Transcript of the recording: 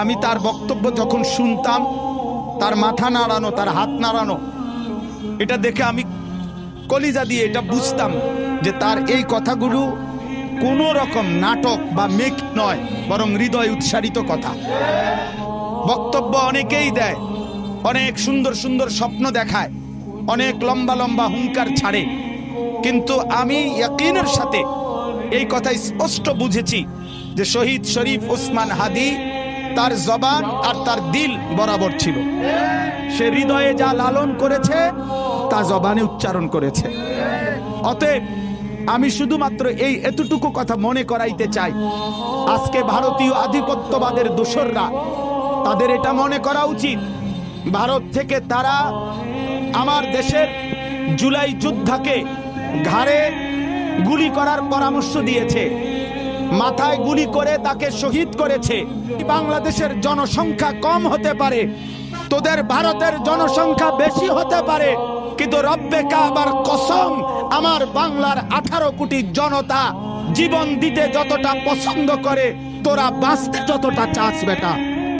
আমি তার বক্তব্য যখন শুনতাম, তার মাথা নাড়ানো, তার হাত নাড়ানো, এটা দেখে আমি কলিজা দিয়ে এটা বুঝতাম যে তার এই কথাগুলো কোনো রকম নাটক বা মেক নয়, বরং হৃদয় উৎসারিত কথা। বক্তব্য অনেকেই দেয়, অনেক সুন্দর সুন্দর স্বপ্ন দেখায়, অনেক লম্বা লম্বা হুঙ্কার ছাড়ে। কিন্তু আমি ইয়াকিনের সাথে এই কথা স্পষ্ট বুঝেছি যে শহীদ শরীফ ওসমান হাদি তার জবান আর তার দিল বরাবর ছিল। সে হৃদয়ে যা লালন করেছে, তা জবানে উচ্চারণ করেছে। অতএব আমি শুধুমাত্র এই এতটুকু কথা মনে করাইতে চাই। আজকে ভারতীয় আধিপত্যবাদের দোসররা, তাদের এটা মনে করা উচিত। ভারত থেকে তারা আমার দেশের জুলাই যোদ্ধাকে ঘাড়ে গুলি করার পরামর্শ দিয়েছে। মাথায় গুলি করে তাকে শহীদ করেছে। বাংলাদেশের জনসংখ্যা কম হতে পারে। তোদের ভারতের জনসংখ্যা বেশি হতে পারে। কিন্তু রব্বে কাবার কসম, আমার বাংলার আঠারো কোটি জনতা জীবন দিতে যতটা পছন্দ করে, তোরা বাঁচতে যতটা চাস, বেটা।